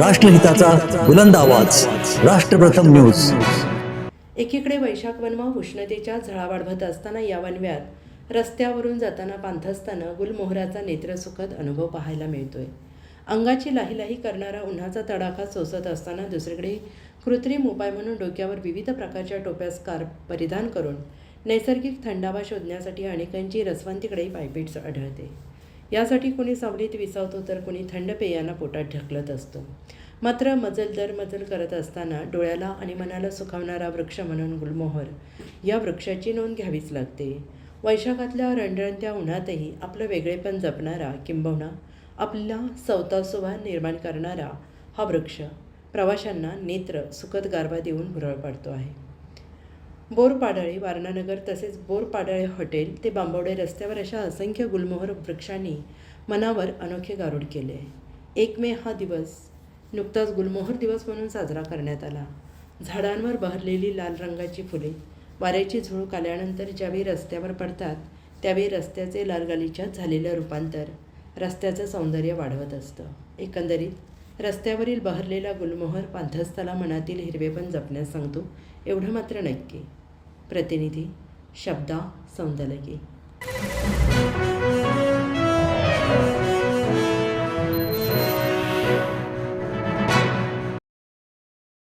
राष्ट्रहिताचा बुलंद आवाज. राष्ट्रप्रथम न्यूज. एकीकडे वैशाख वनवा उष्णतेच्या झळा वाढवत असताना या वनव्यात रस्त्यावरून जाताना पांथस्ताना गुलमोहराचा नेत्रसुखद अनुभव पाहायला मिळतोय. अंगाची लाहीलाही करणारा उन्हाचा तडाखा सोसत असताना दुसरीकडे कृत्रिम उपाय म्हणून डोक्यावर विविध प्रकारच्या टोप्या स्कार्फ परिधान करून नैसर्गिक थंडावा शोधण्यासाठी अनेकांची रसवंतीकडे पायपीट आढळते. यासाठी कोणी सावलीत विसावतो तर कोणी थंड पेयांना पोटात ढकलत असतो. मात्र मजल दर मजल करत असताना डोळ्याला आणि मनाला सुखावणारा वृक्ष म्हणून गुलमोहर या वृक्षाची नोंद घ्यावीच लागते. वैशाखातल्या रणरणत्या उन्हातही आपलं वेगळेपण जपणारा किंबहुना आपला सवतासुभा निर्माण करणारा हा वृक्ष प्रवाशांना नेत्र सुखद गारवा देऊन भुरळ पाडतो आहे. बोरपाडळे वारणानगर तसेच बोरपाडळे हॉटेल ते बांबवडे रस्त्यावर अशा असंख्य गुलमोहर वृक्षांनी मनावर अनोखे गारुड केले. एक मे हा दिवस नुकताच गुलमोहर दिवस म्हणून साजरा करण्यात आला. झाडांवर बहरलेली लाल रंगाची फुले वाऱ्याची झुळूक आल्यानंतर ज्यावेळी रस्त्यावर पडतात त्यावेळी रस्त्याचे लालगालीच्यात झालेलं रूपांतर रस्त्याचं सौंदर्य वाढवत असतं. एकंदरीत रस्त्यावरील बहरलेला गुलमोहर पांथस्थला मनातील हिरवेपण जपण्यास सांगतो एवढं मात्र नक्की. प्रतिनिधी शब्दा सौंदलगे।